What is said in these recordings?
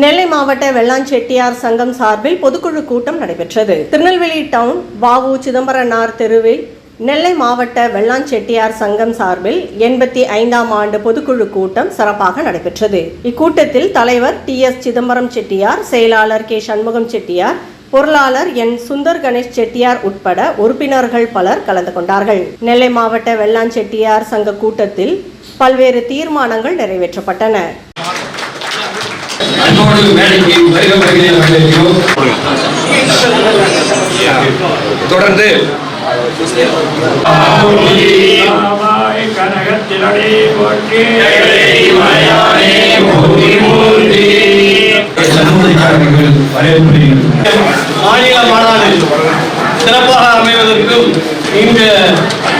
நெல்லை மாவட்ட வெள்ளாஞ்செட்டியார் சங்கம் சார்பில் பொதுக்குழு கூட்டம் நடைபெற்றது. திருநெல்வேலி டவுன் வாவு சிதம்பரனார் தெருவில் நெல்லை மாவட்ட வெள்ளாஞ்செட்டியார் சங்கம் சார்பில் எண்பத்தி ஐந்தாம் ஆண்டு பொதுக்குழு கூட்டம் சிறப்பாக நடைபெற்றது. இக்கூட்டத்தில் தலைவர் டி. எஸ். சிதம்பரம் செட்டியார் செயலாளர் கே. சண்முகம் செட்டியார் பொருளாளர் என். சுந்தர் கணேஷ் செட்டியார் உட்பட உறுப்பினர்கள் பலர் கலந்து கொண்டார்கள். நெல்லை மாவட்ட வெள்ளாஞ்செட்டியார் சங்க கூட்டத்தில் பல்வேறு தீர்மானங்கள் நிறைவேற்றப்பட்டன. அன்போடு மேடைக்கு வருக வருகிறே வரவேற்கிறோம். தொடர்ந்து. மாவாய் கனகத்திலடே போற்றி சமூகக்காரர்கள் மாநில மாநாடு சிறப்பாக அமைவதற்கும் இந்த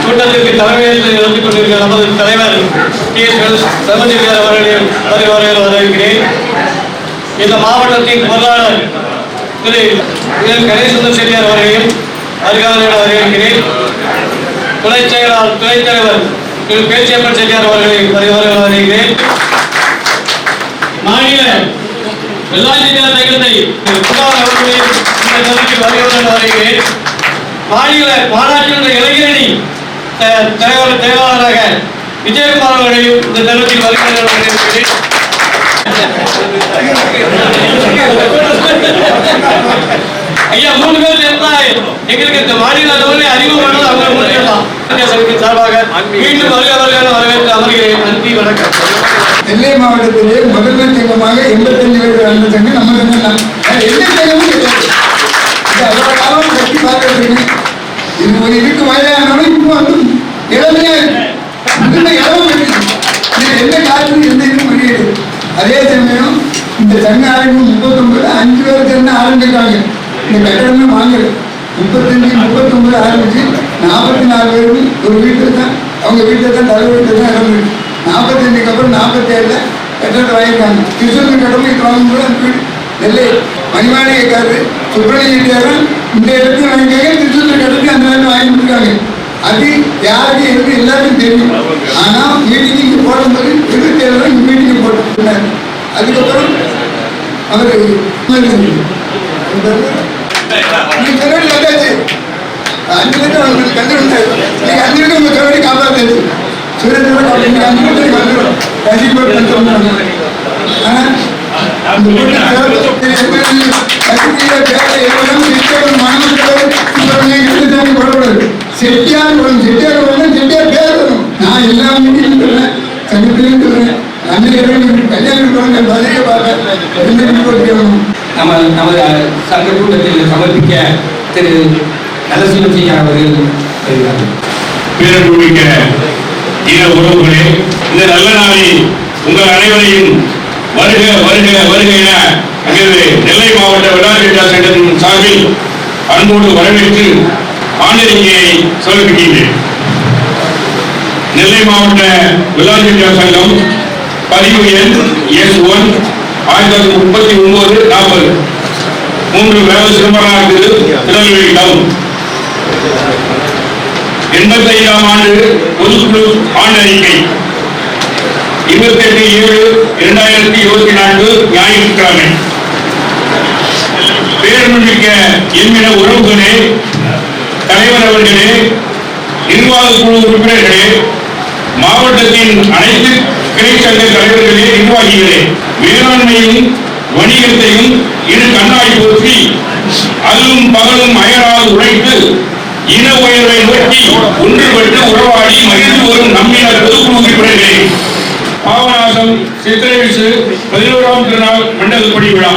கூட்டத்திற்கு தலைமையில் நடத்தி கொண்டிருக்கிற நமது தலைவர் கே எஸ் அவர்களையும் வரவேற்கிறேன். இந்த மாவட்டத்தின் பொருளாளர் திரு எல். கணேசந்தர் செட்டியார் அவர்களையும் வருகிறவர்கள் வரவேற்கிறேன் துணை செயலாளர் துணைத் தலைவர் திரு. பேச்சியப்பன் செட்டியார் அவர்களை வருகிறவர்கள் வரவேற்கிறேன் மாநில வெள்ளாஞ்சியார் நகரத்தை குமார் அவர்களையும் இந்த நிலைக்கு வருகிறவர்கள் வருகிறேன் மாநில மாநாட்டினுடைய இளைஞரணி தலைவர் செயலாளராக விஜயகுமார் அவர்களையும் இந்த தருணத்தில் வருகிறவர்கள் வரவேற்கிறேன் ஐயா மூணு பேர் சேர்ந்தா எங்களுக்கு இந்த மாநில அளவில் அறிமுகமானது அவங்க முன்னேறலாம் சங்கத்தின் சார்பாக மீண்டும் வருக வருக வரவேற்று அமர்கிறேன். நன்றி வணக்கம். நெல்லை மாவட்டத்திலே முதன்மை சங்கமாக எண்பத்தஞ்சு பேர் அந்த சங்கம் நம்ம சங்கம் தான் எந்த சங்கமும் கிடையாது அவ்வளவு காலம் கட்டி பார்க்கறதுக்கு. இது ஒரு இதுக்கு வயதானாலும் இப்போ வந்து இளமையா இருக்கு. முன்ன இளம இருக்கு காலத்துல எந்த இதுவும் கிடையாது அதே சமயம் இந்த சங்க ஆரம்பி முப்பத்தொன்பது அஞ்சு பேர் சேர்ந்து ஆரம்பிச்சிருக்காங்க இந்த கட்டடமே வாங்குறது முப்பத்தஞ்சு முப்பத்தொன்பது ஆரம்பிச்சு நாற்பத்தி நாலு பேரும் ஒரு வீட்டில் தான் அவங்க வீட்டில் தான் தலைவர் வீட்டில் தான் இறந்துருக்கு நாற்பத்தஞ்சுக்கு அப்புறம் நாற்பத்தேழில் கட்டடத்தை வாங்கியிருக்காங்க. திருச்செந்தூர் கட்டணம் இப்போ வாங்கும்போது அந்த வீடு நெல்லை மணிமாளிகைக்காரரு சுப்பிரமணிய இந்த இடத்துல வாங்கிக்காங்க திருச்சூர் கட்டணத்தை அந்த நேரம் வாங்கி கொடுத்தாங்க அது யாருக்கு எது எல்லாருக்கும் தெரியும் ஆனா மீட்டிங் போடும்போது எது தேவை மீட்டிங் போட்டுருந்தாரு அதுக்கப்புறம் அவர் நீங்க அஞ்சு லட்சம் உங்களுக்கு கண்டு நீங்க அஞ்சு லட்சம் உங்க சொன்னதை சுரேந்திர அஞ்சு லட்சம் வந்துடும் கண்டிப்பா அந்த பேர எவ்வளவு சித்தவன் மனமுள்ளவர் இவருடைய எழுத்தாணி போடக்கூடாது செட்டியார் வரும் செட்டியார் வரணும் செட்டியார் பேர் வரும் நான் எல்லா மீட்டிங்கும் சொல்றேன் சங்கத்திலையும் சொல்றேன் அன்னைக்கு கல்யாணம் நம்ம நமது சங்க கூட்டத்தில் சமர்ப்பிக்க திரு நலசிவச்சியார் அவர்கள் பேரன்புமிக்க இன உறவுகளே இந்த நல்ல நாளில் உங்கள் அனைவரையும் வருக வருக வருக என எங்களது நெல்லை மாவட்ட விளையாட்டு சங்கத்தின் சார்பில் அன்போடு வரவேற்று ஆண்டறிக்கையை சமர்ப்பிக்கின்றேன் நெல்லை மாவட்ட விளையாட்டு சங்கம் பதிவு எண் எஸ் ஒன் ஆயிரத்தி தொள்ளாயிரத்தி முப்பத்தி ஒன்பது நாற்பது. மூன்று வேலை சிதம்பரம் திருநெல்வேலி டவுன் எண்பத்தைந்தாம் ஆண்டு பொதுக்குழு ஆண்டு அறிக்கை. இருபத்தி எட்டு ஏழு இரண்டாயிரத்தி இருபத்தி நான்கு ஞாயிற்றுக்கிழமை. பேரன்மிக்க என்கிற உறவுகளே தலைவர் அவர்களே நிர்வாக குழு உறுப்பினர்களே மாவட்டத்தின் அனைத்து கிளை தலைவர்களே நிர்வாகிகளே வேளாண்மையும் வணிகத்தையும் இரு கண்ணாய் பொருத்தி அல்லும் பகலும் அயராது உழைத்து இன உயர்வை நோக்கி ஒன்றுபட்டு உறவாடி மகிழ்ந்து வரும் நம்மினர் பொதுக்குழு உறுப்பினர்களே பாவநாசம் சித்திரை விசு பதினோராம் திருநாள் மண்டலப்படி விழா.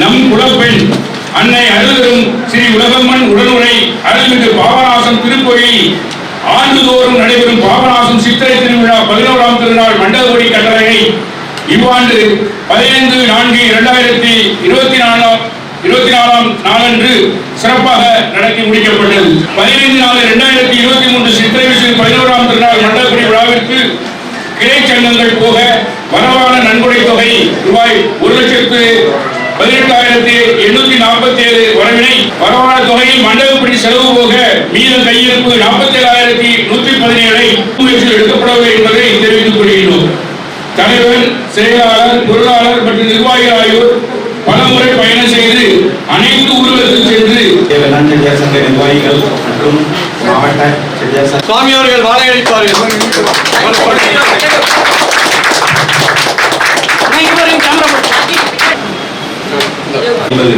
நம் குலப்பெண் அன்னை அருள்தரும் ஸ்ரீ உலகம்மன் உடனுரை அருள்மிகு பாபநாசம் திருக்கோயில் ஆண்டுதோறும் நடைபெறும் பாபநாசம் சித்திரை திருவிழா பதினோராம் திருநாள் மண்டலப்படி கட்டளையை இவ்வாண்டு பதினைந்து நான்கு இரண்டாயிரத்தி இருபத்தி நாலாம் இருபத்தி நாலாம் நாளன்று சிறப்பாக நடத்தி முடிக்கப்பட்டது. பதினைந்து நாலு இரண்டாயிரத்தி இருபத்தி மூன்று சித்திரை விசு பதினோராம் திருநாள் மண்டலப்படி விழாவிற்கு கிளை சங்கங்கள் போக வரவான நன்கொடை தொகை ரூபாய் ஒரு லட்சத்து பதினெட்டாயிரத்தி எண்ணூத்தி நாற்பத்தி ஏழு உறவினை வரவான தொகையில் மண்டபப்படி செலவு போக மீத கையிருப்பு நாற்பத்தி ஏழாயிரத்தி நூத்தி பதினேழை எடுக்கப்படவில்லை என்பதை தெரிவித்துக் கொள்கிறோம் தலைவர் செயலாளர் பொருளாளர் மற்றும் நிர்வாகிகள் ஆகியோர் பலமுறை பயணம் செய்து அனைத்து ஊர்களுக்கும் சென்று நிர்வாகிகள் மற்றும் மாவட்ட சுவாமி அவர்கள் வாழையளிப்பார்கள் அனைவரும் உள்ளது.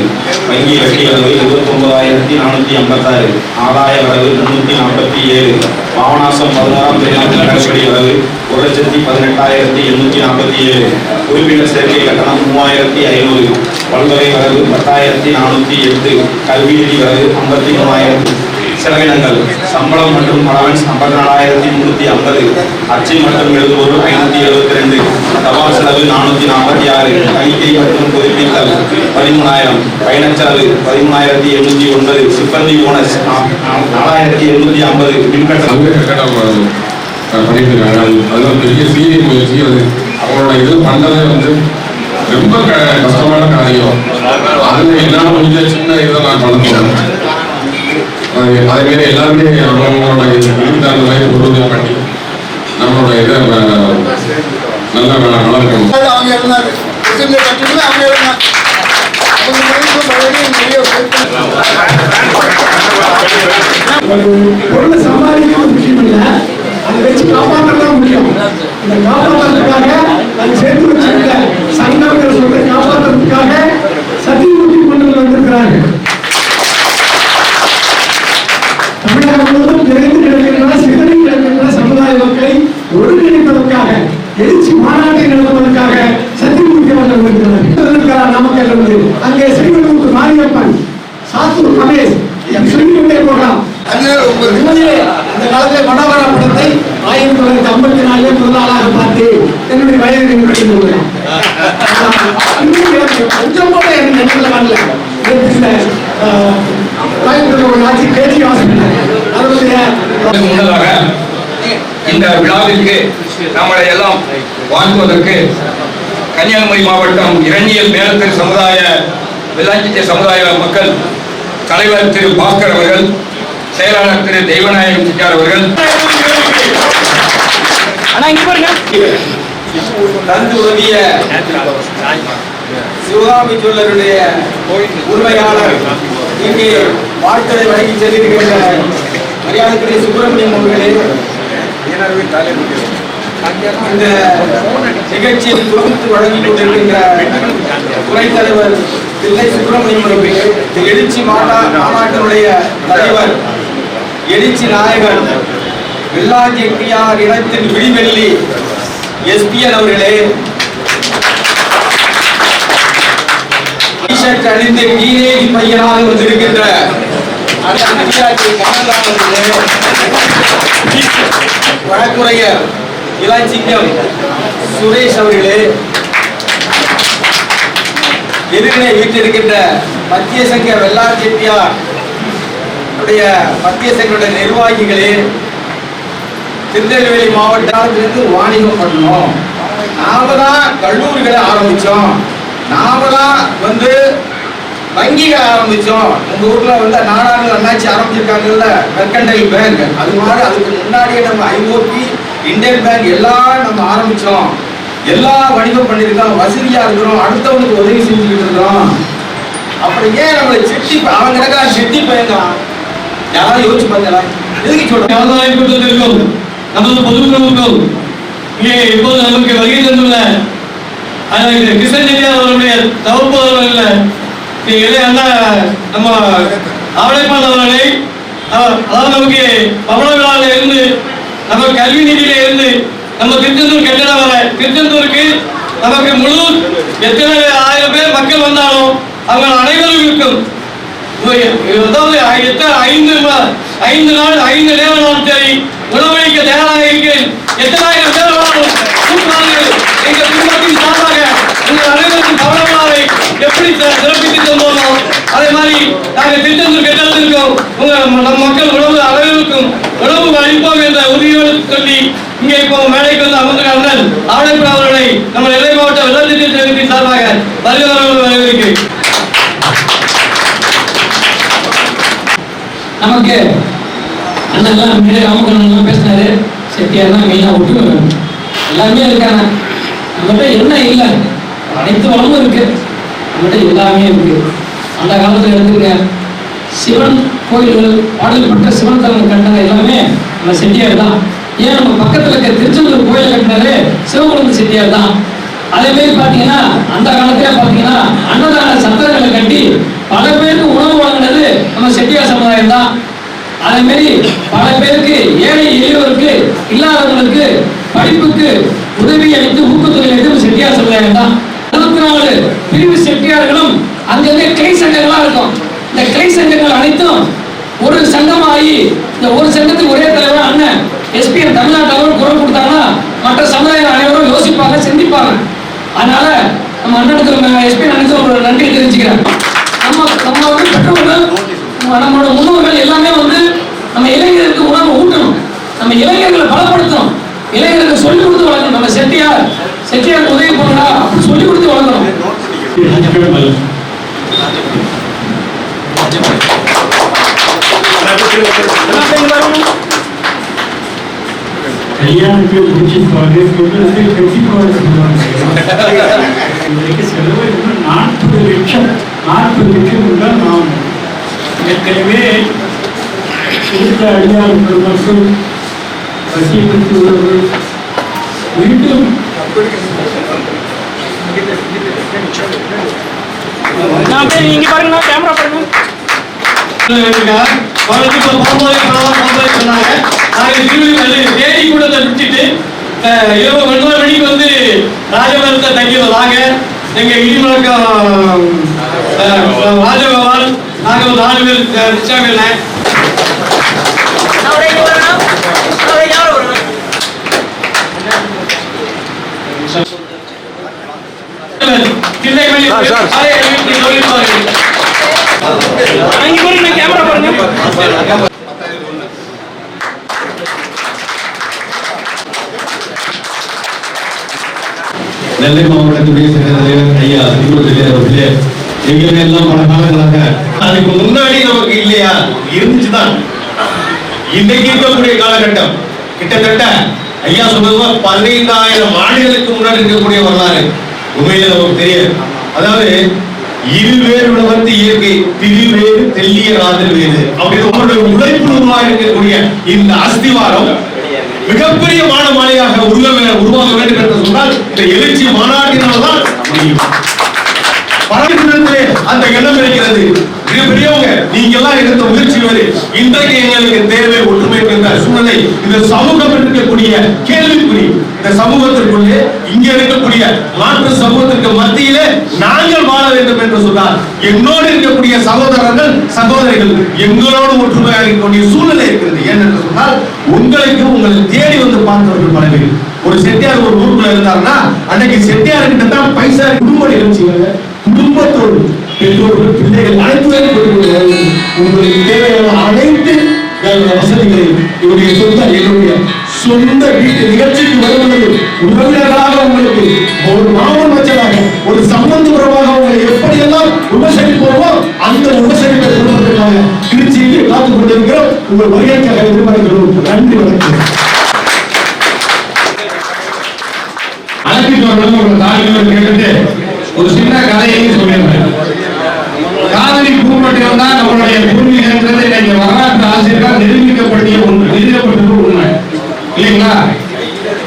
வங்கி வட்டி அளவு இருபத்தி ஒன்பதாயிரத்தி ஐம்பத்தாறு. ஆதாய வரவு முந்நூற்றி நாற்பத்தி ஏழு. பாவனாசம் பதினாறாம் தேதி நடைபடி வரவு ஒரு லட்சத்தி பதினெட்டாயிரத்தி எண்ணூற்றி நாற்பத்தி ஏழு. உறுப்பினர் சேர்க்கை கட்டணம் மூவாயிரத்தி ஐநூறு. பல்துறை வரவு பத்தாயிரத்தி நானூற்றி எட்டு. கல்வி நிதி வரவு ஐம்பத்தி மூவாயிரத்தி செலவினங்கள். சம்பளம் மற்றும் அலவன்ஸ் ஐம்பத்தி நாலாயிரத்தி முன்னூத்தி ஐம்பது. அச்சு மற்றும் எழுதுபொருள் ஐநூத்தி எழுபத்தி ரெண்டு. தபால் செலவு நானூத்தி நாற்பத்தி ஆறு. தணிக்கை மற்றும் புதுப்பித்தல் பதிமூணாயிரம். பயணச்செலவு பதிமூணாயிரத்தி எண்ணூத்தி ஒன்பது. சிப்பந்தி போனஸ் நாலாயிரத்தி எண்ணூத்தி ஐம்பது. மின்கட்டணம். அங்கே பண்ணிட்டு இருக்காங்க அது ஒரு பெரிய சீரிய முயற்சி அது. அவங்களோட இது பண்ணதே வந்து ரொம்ப கஷ்டமான காரியம். அதில் என்னால் முடிஞ்ச சின்ன இதை நான் பண்ண போகிறேன் மாதிரி எல்லாருமே அவங்களோட இதுக்கு தகுந்த மாதிரி உறுதியாக பண்ணி நம்மளோட இதை அஹ், நல்லா வளர்க்கணும் அது அவங்க இருந்தாரு கிருஷ்ணகிரி கட்சியில அவங்க இருந்தாங்க அவங்க மனைவி மறுபடியும் நிறைய பொருளை சம்பாதிக்கிறது முக்கியம் இல்ல அதை வச்சு காப்பாற்றலாம் முக்கியம் இந்த காப்பாற்றுறதுக்காக அது சேர்த்து வச்சிருக்க சங்கங்கள் சொல்ற காப்பாற்றுறதுக்காக சத்தியமூர்த்தி கொண்டு வந்திருக்கிறார்கள் தமிழகம் முழுவதும் நிறைந்து கிடக்கின்ற சிதறி கிடக்கின்ற சமுதாய மக்களை ஒருங்கிணைப்பதற்காக எழுச்சி மாநாட்டை நடத்துவதற்காக சத்தியமூர்த்தி அவர்கள் இருக்கிறார்கள் நாமக்கல் வந்து அங்கே ஸ்ரீவில்லிபுத்தூர் மாரியப்பன் ரமேஷ் இப்படி சொல்லிக்கொண்டே போகலாம் அதனால ஒரு உண்மையிலே அந்த காலத்தில் மனோகர படத்தை ஆயிரத்தி தொள்ளாயிரத்தி ஐம்பத்தி நாலுல முதல் பார்த்து என்னுடைய வயது நினைவு கொஞ்சம் கூட எனக்கு நினைவில் வரல இந்த ஆஹ், கோயம்புத்தூர்ல ஒரு ஆட்சி பேச்சு வாசல் அதனுடைய அதற்கு முன்னதாக இந்த விழாவிற்கு நம்மளை எல்லாம் வாழ்த்துவதற்கு கன்னியாகுமரி மாவட்டம் இரணியல் மேலத்திரு சமுதாய வெள்ளாஞ்சித்திய சமுதாய மக்கள் தலைவர் திரு பாஸ்கர் அவர்கள் செயலாளர் திரு தெய்வநாயகம் செட்டியார் அவர்கள். தந்து உதவிய சிவகாமி சொல்லருடைய உரிமையாளர் இங்கே வாழ்த்தலை வழங்கி சென்றிருக்கின்ற மரியாதைக்குரிய சுப்பிரமணியம் அவர்களே இந்த நிகழ்ச்சியை தொகுத்து வழங்கிக் கொண்டிருக்கின்ற துணைத் தலைவர் தில்லை சுப்பிரமணியம் அவர்களே எழுச்சி மாநா மாநாட்டினுடைய தலைவர் எழுச்சி நாயகன் வெள்ளாஞ்சி எட்டியார் இனத்தின் விடிவெள்ளி எஸ்பிஎன் அவர்களே. டிஷர்ட் அணிந்து டீனேஜ் பையனாக வந்திருக்கின்ற அண்ணன் நடிகாட்சி வழக்குரையர் இளஞ்சிங்கம் சுரேஷ் அவர்களே. எதிரிலே வீட்டிருக்கின்ற மத்திய சங்க வெள்ளார் செட்டியார் உடைய மத்திய சங்கோட நிர்வாகிகளே திருநெல்வேலி மாவட்டத்திலிருந்து வாணிகம் பண்ணோம் நாம தான் கல்லூரிகளை ஆரம்பிச்சோம். நாம தான் வந்து வங்கிகள் ஆரம்பிச்சோம். உங்க ஊர்ல வந்து நாடாளு அண்ணாச்சி ஆரம்பிச்சிருக்காங்கல்ல மெர்கண்டைல் பேங்க். அது மாதிரி அதுக்கு முன்னாடியே நம்ம ஐஓபி இந்தியன் பேங்க் எல்லாம் நம்ம ஆரம்பிச்சோம். எல்லா வடிவம் பண்ணியிருக்கோம் வசதியா இருக்கிறோம் அடுத்தவனுக்கு உதவி செஞ்சுக்கிட்டு இருக்கிறோம். அப்புறம் ஏன் நம்மளை செட்டி அவன் கிடக்கா செட்டி பயந்தான் யாராவது யோசிச்சு பார்த்தா எதுக்கு சொல்றேன்? ஆதாய கூட்டத்திற்கும் நமது பொதுக்குழுவுக்கும் இங்கே இப்போது நமக்கு வருகை தந்துள்ள அதற்கு கிருஷ்ணன் செட்டியார் அவருடைய தவறுபவர்கள் இளைய அண்ணா நம்ம ஆவடைப்பான் அவர்களை அதாவது நமக்கு பவள விழாவில் இருந்து நம்ம கல்வி நிதியில இருந்து நம்ம திருச்செந்தூர் கட்டிடம் வர திருச்செந்தூருக்கு நமக்கு முழு எத்தனை ஆயிரம் பேர் மக்கள் வந்தாலும் அவங்க அனைவருக்கும் அதாவது எத்தனை ஐந்து ம- ஐந்து நாள் ஐந்து நேரம் நாள் சரி உணவளிக்க தயாராக இருக்கிறேன். எத்தனாயிரம் பேர் வேணாலும் கூப்பிடாதீர்கள். எங்க குடும்பத்தின் சார்பாக உங்கள் அனைவருக்கும் கவனமாக எப்படி சி- சிறப்பித்து தந்தோமோ அதே மாதிரி நாங்கள் திருச்செந்தூர் கட்டத்திற்கும் உங்க நம் மக்கள் உணவு அனைவருக்கும் உணவு அளிப்போம் என்ற உறுதியோடு சொல்லி இங்கே இப்போ மேடைக்கு வந்து அமர்ந்து அண்ணன் ஆவடைப்புற அவர்களை நம்ம நெல்லை மாவட்ட வெள்ளத்திட்ட சங்கத்தின் சார்பாக வருகிறவர்கள் வரவேற்கிறேன். நமக்கு அண்ணெல்லாம் முன்னாடி ராமகண்ணன்லாம் பேசினாரு. செட்டியார்லாம் மெயினாக விட்டு எல்லாமே இருக்காங்க. நம்மகிட்ட என்ன இல்லை? அனைத்து வளமும் இருக்கு. நம்மகிட்ட எல்லாமே இருக்கு. அந்த காலத்தில் எடுத்துங்க சிவன் கோயில்கள் பாடல் பெற்ற சிவன் தலம் கண்டன எல்லாமே நம்ம செட்டியார் தான். ஏன் நம்ம பக்கத்தில் இருக்க திருச்செந்தூர் கோயில் கட்டினாலே சிவகுழந்தை செட்டியார் தான்? அதே மாதிரி பார்த்தீங்கன்னா அந்த காலத்திலே பார்த்தீங்கன்னா அன்னதான சத்திரங்களை கட்டி பல பேருக்கு உணவு வழங்கினது நம்ம செட்டியார் சமுதாயம் தான். அதே மாதிரி பல பேருக்கு ஏழை எளியவருக்கு இல்லாதவங்களுக்கு படிப்புக்கு உதவி அளித்து ஊக்கத்தொகை அளித்து செட்டியார் சமுதாயம் தான். அறுபத்தி நாலு பிரிவு செட்டியார்களும் அங்கங்கே கிளை சங்கங்களாக இருக்கும். இந்த கிளை சங்கங்கள் அனைத்தும் ஒரு சங்கமாகி இந்த ஒரு சங்கத்துக்கு ஒரே தலைவர் அண்ணன் எஸ்பிஎம் தமிழ்நாட்டில் குரல் கொடுத்தாங்கன்னா மற்ற சமுதாய அனைவரும் யோசிப்பாங்க சிந்திப்பாங்க. அதனால நம்ம அண்ணனுக்கு எஸ்பி அண்ணனுக்கு ஒரு நன்றி தெரிஞ்சுக்கிறேன் நம்ம நம்ம வந்து பெற்றோர்கள் நம்மளோட முன்னோர்கள் எல்லாமே வந்து நம்ம இளைஞருக்கு உணவு ஊட்டணும். நம்ம இளைஞர்களை பலப்படுத்தணும். இளைஞர்களுக்கு சொல்லிக் கொடுத்து வளர்க்கணும். நம்ம செட்டியார் செட்டியார் உதவி பண்ணுடா அப்படின்னு சொல்லிக் கொடுத்து வளர்க்கணும். கல்யாணத்தில் முடிச்சிருப்பாரு குடும்பத்தில் கட்டிப்பாடு இன்றைக்கு செலவு இன்னும் நாற்பது லட்சம் நாற்பது லட்சம் தான் நாம் ஏற்கனவே கொடுத்த அடியார் பெருமக்கள் வட்டி பெற்றுள்ளவர்கள் மீண்டும் இருக்கார். அவருக்கு இப்ப போகும்போதே சொன்னாங்க, போகும்போதே சொன்னாங்க. நாங்க திருவிழி தேடி கூடத்தை விட்டுட்டு அஹ், இரவு ஒன்பது மணிக்கு வந்து ராஜபுரத்தை தங்கியது நாங்க எங்க இடிமுழக்கம் ராஜகோபால் நாங்க ஒரு நாலு பேர் அஹ், ரிச்சாமில்ல நெல்லை மாவட்டத்துடைய செயலாளர் ஐயா திமுக அவர்களே எங்களை எல்லாம் பல காலங்களாக அதுக்கு முன்னாடி நமக்கு இல்லையா? இருந்துச்சுதான். இன்னைக்கு இருக்கக்கூடிய காலகட்டம். கிட்டத்தட்ட ஐயா சொன்னது பதினைந்தாயிரம் ஆண்டுகளுக்கு முன்னாடி இருக்கக்கூடிய வரலாறு. உண்மையில நமக்கு தெரியாது. அதாவது இருவேறு உணவத்து இயற்கை திருவேறு தெல்லிய ராதல் வேறு. அப்படி அவருடைய உழைப்பு இருக்கக்கூடிய இந்த அஸ்திவாரம் மிகப்பெரிய மாட மாளிகையாக உருவ உருவாக வேண்டும் என்று சொன்னால் இந்த எழுச்சி மாநாட்டினால்தான் முடியும். பரமக்குடியிலே அந்த எண்ணம் இருக்கிறது. மிக பெரியவங்க நீங்க எல்லாம் எடுத்த முயற்சி வேறு. இன்றைக்கு எங்களுக்கு தேவை ஒற்றுமை என்ற சூழ்நிலை இந்த சமூகம் இருக்கக்கூடிய கேள்விக்குறி. இந்த சமூகத்திற்குள்ளே இங்க இருக்கக்கூடிய மாற்று மத்தியிலே நாங்கள் வாழ வேண்டும் என்று சொன்னார் என்னோடு இருக்கக்கூடிய சகோதரர்கள் சகோதரிகள் எங்களோடு ஒற்றுமையாக இருக்கக்கூடிய சூழ்நிலை இருக்கிறது. ஏனென்று சொன்னால் உங்களுக்கு உங்களை தேடி வந்து பார்த்தவர்கள் பல ஒரு செட்டியார் ஒரு ஊருக்குள்ள இருந்தாருன்னா அன்னைக்கு செட்டியார் கிட்ட தான் பைசா குடும்ப நிகழ்ச்சிகள் குடும்பத்தோடு பெற்றோர்கள் பிள்ளைகள் அனைத்து உங்களுக்கு தேவையான அனைத்து வசதிகளையும் இவருடைய சொந்த என்னுடைய சொந்த வீட்டு நிகழ்ச்சிக்கு வருவது உறவினராக உங்களுக்கு ஒரு மாவன் மச்சலாக ஒரு சம்பந்த உறவாக உங்களை எப்படியெல்லாம் உபசரிப்போமோ அந்த உபசரிப்பை கொடுப்பதற்காக திருச்சியில் காத்துக் கொண்டிருக்கிறோம். உங்கள் வருகைக்காக எதிர்பார்க்கிறோம் நன்றி வணக்கம். ஒரு கேட்டுட்டு ஒரு சின்ன கதையை சொல்லிடுறேன் காதலி பூம்பட்டினம் தான் நம்மளுடைய பூர்வீகன்றது இன்னைக்கு வரலாற்று ஆசிரியர்கள் நிரூபிக்கப்படுத்திய ஒன்று நிரூபிக்கப்பட்டது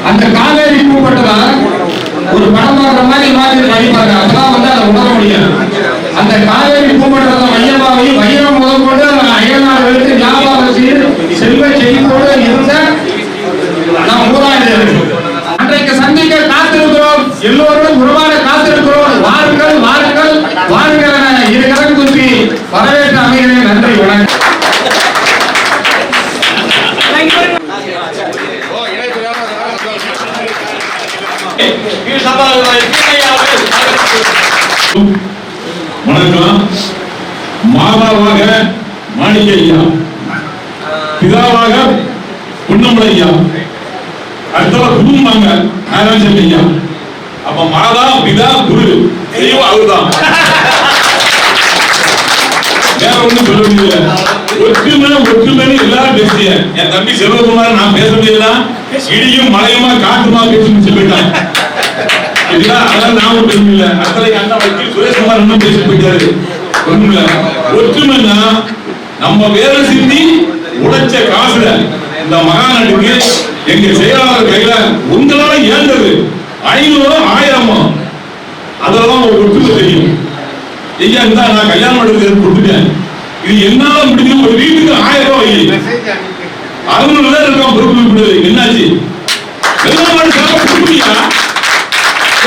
அந்த காவேரி பூம்பட்டினம் ஒரு படம் பார்க்குற மாதிரி மாதிரி நடிப்பாங்க அதெல்லாம் வந்து அதை உணர முடியும் அந்த காவேரி பூம்பட்டினத்தை மையமாகி வைரம் முதல் கொண்டு அயல்நாடுகளுக்கு வியாபாரம் செய்து செல்வ செழிப்போடு இருந்த நம் மூதாதையர்கள் அன்றைக்கு சந்திக்க காத்திருக்கிறோம். எல்லோரும் உருவாக காத்திருக்கிறோம் வாருங்கள் வாருங்கள் வாருங்கள் என இரு கரம் குத்தி வரவேற்று அமைகிறேன் நன்றி வணக்கம் இது சபாநாயகர் கீழையா அவர்கள் வணக்கம் மாதாவாக மாணிக்க ஐயா பிதாவாக புன்னமலை ஐயா அடுத்தவ குடும்பங்க நாராயணன் ஐயா அப்ப மாதா பிதா குரு தெய்வம் அவர்தான் வேற ஒண்ணும் சொல்ல முடியல ஒற்றுமை ஒற்றுமை எல்லாரும் பேசிய என் தம்பி செல்வகுமார் நான் பேச முடியல இடியும் மலையுமா காட்டுமா பேசணும்னு சொல்லிட்டான் அதெல்லாம் அதான் நான் ஒன்றும் அத்தனை அண்ணா வக்கீல் சுரேஷ்குமார் இன்னும் பேசி போயிட்டாரு. ஒண்ணும் இல்ல. ஒற்றுமைன்னா நம்ம வேலை சிந்தி உழைச்ச காசுல இந்த மகாநாட்டுக்கு எங்க செயலாளர் கையில உங்களால ஏந்தது ஐநூறு ஆயிரமா. அதெல்லாம் ஒரு ஒற்றுமை தெரியும். ஐயா இருந்தா நான் கல்யாணம் எடுத்து கொடுத்துட்டேன். இது என்னால முடிஞ்சு ஒரு வீட்டுக்கு ஆயிரம் ரூபாய் வை. அறுநூறு பேர் இருக்கான் பொறுப்பு விடுது என்னாச்சு?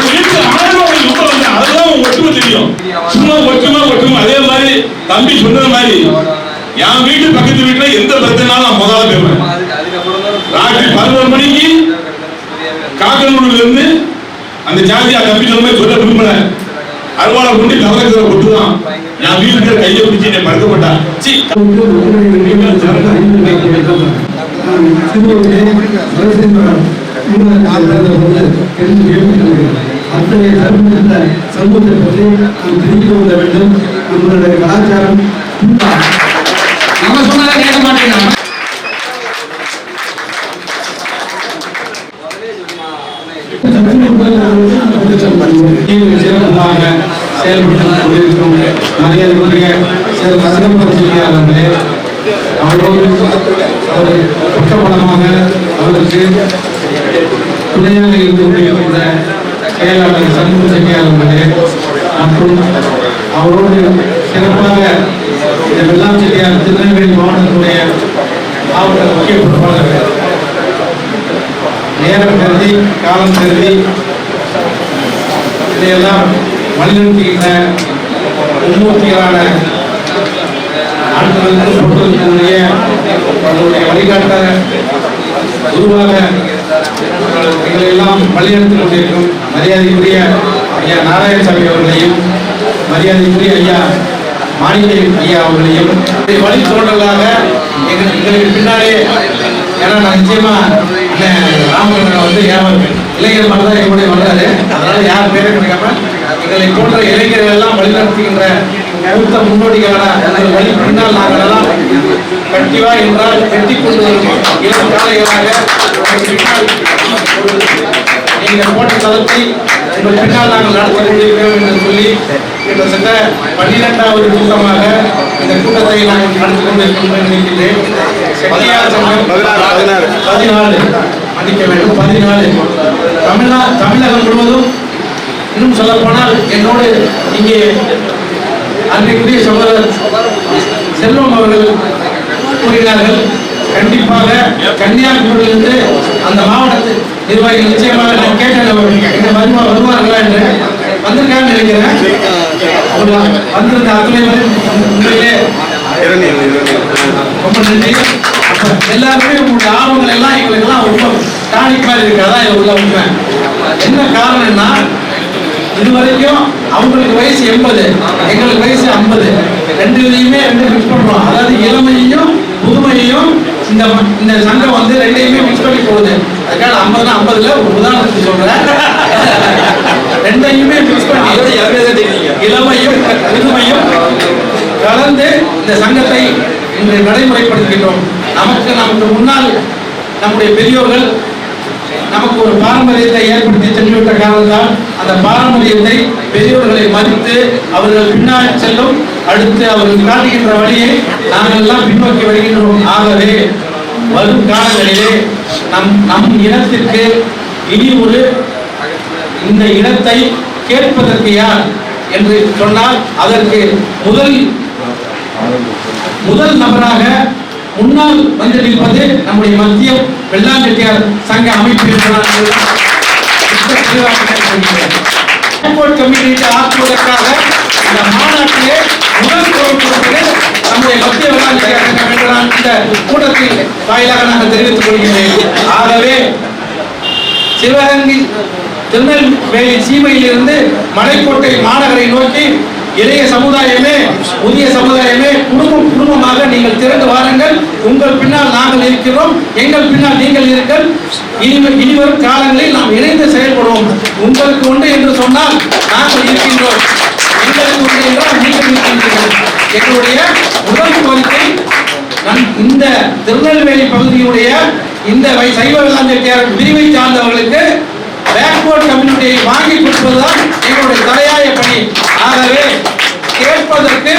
எல்லாம் மாதிரி சாப்பிட வீட்டுக்கு ஒற்றுமை தெரியும் சும்மா ஒற்றுமை ஒற்றுமை அதே மாதிரி தம்பி சொன்னது மாதிரி என் வீட்டு பக்கத்து வீட்டுல எந்த பிரச்சனைனாலும் நான் முதல்ல போயிருவேன் ராத்திரி பதினோரு மணிக்கு காக்கனூர்ல இருந்து அந்த ஜாதியா தம்பி சொன்ன மாதிரி சொல்ல விரும்பல அருவாளை கொண்டு கவலைக்கிற கொட்டுதான் நான் வீட்டுக்கு கையை பிடிச்சி என்னை மறுக்கப்பட்டான் சீ அத்தகைய சமூகத்தை சமூகத்தை பற்றி நாம் தெரிந்து கொள்ள வேண்டும். நம்மளுடைய கலாச்சாரம் நம்ம சொன்னதை கேட்க மாட்டேங்கிறாங்க. சிறப்பாக செயல்பட்டு கொண்டிருக்கும் மரியாதைக்குரிய சில சங்கப்பரிசீலியாளர்களே அவரோடு அவர் பக்கபலமாக அவருக்கு துணையாக இருந்து கொண்டிருக்கின்ற செயலாளர் சமூக அவர்களே மற்றும் அவரோடு சிறப்பாக இந்த வெள்ளாம் செட்டியார் திருநெல்வேலி மாவட்டத்துடைய மாவட்ட முக்கிய பொறுப்பாளர்கள் நேரம் கருதி காலம் கருதி இதையெல்லாம் வலியுறுத்துகின்ற மும்மூர்த்திகளான ஆட்களுக்கு பொருட்களுடைய அவர்களுடைய வழிகாட்ட குருவாக எல்லாம் வழிநடத்திக் கொண்டிருக்கும் மரியாதைக்குரிய ஐயா நாராயணசாமி அவர்களையும் மரியாதைக்குரிய ஐயா மாணிக்கை ஐயா அவர்களையும் வழி தோன்றலாக எங்களுக்கு பின்னாலே ஏன்னா நான் நிச்சயமா ராமகிருஷ்ணன் வந்து ஏன் இளைஞர் மாதிரி தான் எங்களுடைய வர்றாரு. அதனால யார் பேரை கிடைக்காம எங்களை போன்ற இளைஞர்கள் எல்லாம் வழிநடத்துகின்ற மூத்த முன்னோடிகளான வழி பின்னால் நாங்கள் எல்லாம் கட்டிவா என்றால் கட்டி கொண்டு வரும் இளம் காலைகளாக நீங்கள் போட்ட தளத்தை உங்கள் பின்னால் நாங்கள் நடத்தி கொண்டிருக்கிறோம் என்று சொல்லி கிட்டத்தட்ட பன்னிரெண்டாவது கூட்டமாக இந்த கூட்டத்தை நாங்கள் நடத்தி நினைக்கிறேன் செட்டியார் சங்கம் பதினாலு மன்னிக்க வேண்டும் பதினாலு தமிழ்நா தமிழகம் முழுவதும் இன்னும் சொல்ல போனால் என்னோடு இங்கே அன்றைக்குரிய சகோதரர் செல்வம் அவர்கள் கூறினார்கள். கண்டிப்பாக கன்னியாகுமரியிலிருந்து அந்த மாவட்டத்து நிர்வாகிகள் நிச்சயமாக நான் கேட்டேன் இந்த வருமா வருவார்களா என்று வந்திருக்கான்னு நினைக்கிறேன். வந்திருந்த அத்தனை உண்மையிலே ரொம்ப நன்றி. எல்லாருமே உங்களுடைய ஆர்வங்கள் எல்லாம் எங்களுக்கெல்லாம் ரொம்ப டானிக் மாதிரி இருக்கு அதான் உள்ள உண்மை. என்ன காரணம்னா இது வரைக்கும் அவங்களுக்கு வயசு எண்பது எங்களுக்கு வயசு ஐம்பது. ரெண்டு இதையுமே ரெண்டு மிக்ஸ் பண்ணுறோம் அதாவது இளமையையும் புதுமையையும் இந்த இந்த சங்கம் வந்து ரெண்டையுமே மிக்ஸ் பண்ணி போகுது. அதுக்காக ஐம்பதுனா ஐம்பதுல ஒரு உதாரணத்துக்கு சொல்றேன். ரெண்டையுமே மிக்ஸ் பண்ணி இளமையும் புதுமையும் கலந்து இந்த சங்கத்தை இன்று நடைமுறைப்படுத்துகின்றோம். நமக்கு நமக்கு முன்னால் நம்முடைய பெரியோர்கள் நமக்கு ஒரு பாரம்பரியத்தை ஏற்படுத்தி சென்றுவிட்ட காரணத்தால் அந்த பாரம்பரியத்தை பெரியோர்களை மதித்து அவர்கள் பின்னால் செல்லும் அடுத்து அவர்கள் காட்டுகின்ற வழியை நாங்கள் எல்லாம் பின்னோக்கி வருகின்றோம். ஆகவே வரும் காலங்களிலே நம் நம் இனத்திற்கு இனி ஒரு இந்த இனத்தை கேட்பதற்கு யார் என்று சொன்னால் அதற்கு முதல் முதல் நபராக முன்னால் வந்து நிற்பது நம்முடைய மத்திய வெள்ளாங்கட்டியார் சங்க அமைப்பு கம்யூனிட்டி ஆக்குவதற்காக இந்த மாநாட்டிலே முதல் குரல் கொடுப்பது நம்முடைய மத்திய வெள்ளாங்கட்டியார் இந்த கூட்டத்தில் வாயிலாக நாங்கள் தெரிவித்துக் கொள்கிறேன் ஆகவே சிவகங்கை திருநெல்வேலி சீமையிலிருந்து மலைக்கோட்டை மாநகரை நோக்கி இளைய சமுதாயமே புதிய சமுதாயமே குடும்பம் குடும்பமாக நீங்கள் திரண்டு வாருங்கள். உங்கள் பின்னால் நாங்கள் இருக்கிறோம். எங்கள் பின்னால் நீங்கள் இருங்கள். இனி இனிவரும் காலங்களில் நாம் இணைந்து செயல்படுவோம். உங்களுக்கு உண்டு என்று சொன்னால் நாங்கள் இருக்கின்றோம். எங்களுக்கு உண்டு என்றால் நீங்கள் இருக்கின்றீர்கள். எங்களுடைய முதல் கோரிக்கை நம் இந்த திருநெல்வேலி பகுதியுடைய இந்த வை- சைவ வேளாண் செட்டியார் பிரிவை சார்ந்தவர்களுக்கு பேக்வர்ட் கம்யூனிட்டியை வாங்கி கொடுப்பதுதான் எங்களுடைய தலையாய பணி. ஆகவே கேட்பதற்கு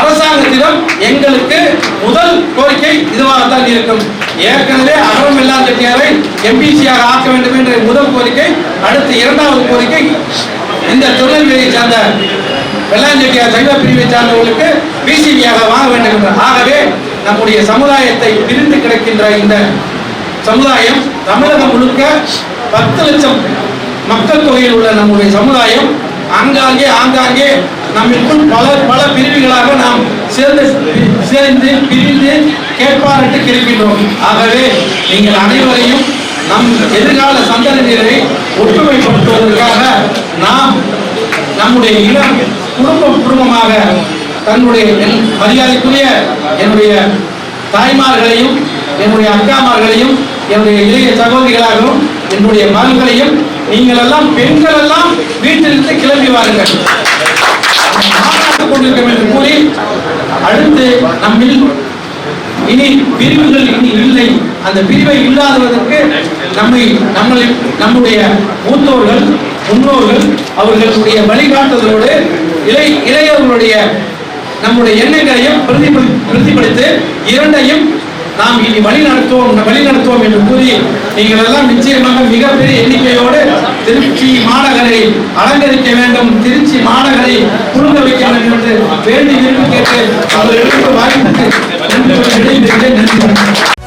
அரசாங்க அரசாங்கத்திடம் எங்களுக்கு முதல் கோரிக்கை இதுவாகத்தான் இருக்கும். ஏற்கனவே அகரம் இல்லா செட்டியாரை எம்பிசியாக ஆக்க வேண்டும் என்ற முதல் கோரிக்கை அடுத்து இரண்டாவது கோரிக்கை இந்த திருநெல்வேலியை சார்ந்த வெள்ளாஞ்செட்டியார் சைவ பிரிவை சார்ந்தவர்களுக்கு பிசிபியாக வாங்க வேண்டும். என்று ஆகவே நம்முடைய சமுதாயத்தை பிரிந்து கிடக்கின்ற இந்த சமுதாயம் தமிழகம் முழுக்க பத்து லட்சம் மக்கள் தொகையில் உள்ள நம்முடைய சமுதாயம் ஆங்காங்கே ஆங்காங்கே நம்மிற்குள் பல பல பிரிவுகளாக நாம் சேர்ந்து சேர்ந்து பிரிந்து கேட்பாரிட்டு கிடைக்கின்றோம். ஆகவே நீங்கள் அனைவரையும் நம் எதிர்கால சந்ததியினரை ஒற்றுமைப்படுத்துவதற்காக நாம் நம்முடைய இளம் குடும்பம் குடும்பமாக தன்னுடைய மரியாதைக்குரிய என்னுடைய தாய்மார்களையும் என்னுடைய அக்காமார்களையும் என்னுடைய இளைய சகோதரிகளாகவும் என்னுடைய மகன்களையும் நீங்கள் எல்லாம் பெண்கள் எல்லாம் வீட்டிலிருந்து கிளம்பி வாருங்கள். மாநாட்டு கொண்டிருக்கும் என்று கூறி அடுத்து நம்மில் இனி பிரிவுகள் இனி இல்லை. அந்த பிரிவை இல்லாததற்கு நம்மை நம்மளை நம்முடைய மூத்தோர்கள் முன்னோர்கள் அவர்களுடைய வழிகாட்டுதலோடு இளை இளையவர்களுடைய நம்முடைய எண்ணங்களையும் பிரதிபலி பிரதிபலித்து இரண்டையும் நாம் இனி வழி நடத்துவோம் வழி நடத்துவோம் என்று கூறி நீங்கள் எல்லாம் நிச்சயமாக மிகப்பெரிய எண்ணிக்கையோடு திருச்சி மாநகரை அலங்கரிக்க வேண்டும். திருச்சி மாநகரை குறுங்க வைக்க வேண்டும் என்று வேண்டி விரும்பி கேட்டு அவர்களுக்கு வாய்ப்பு நன்றி.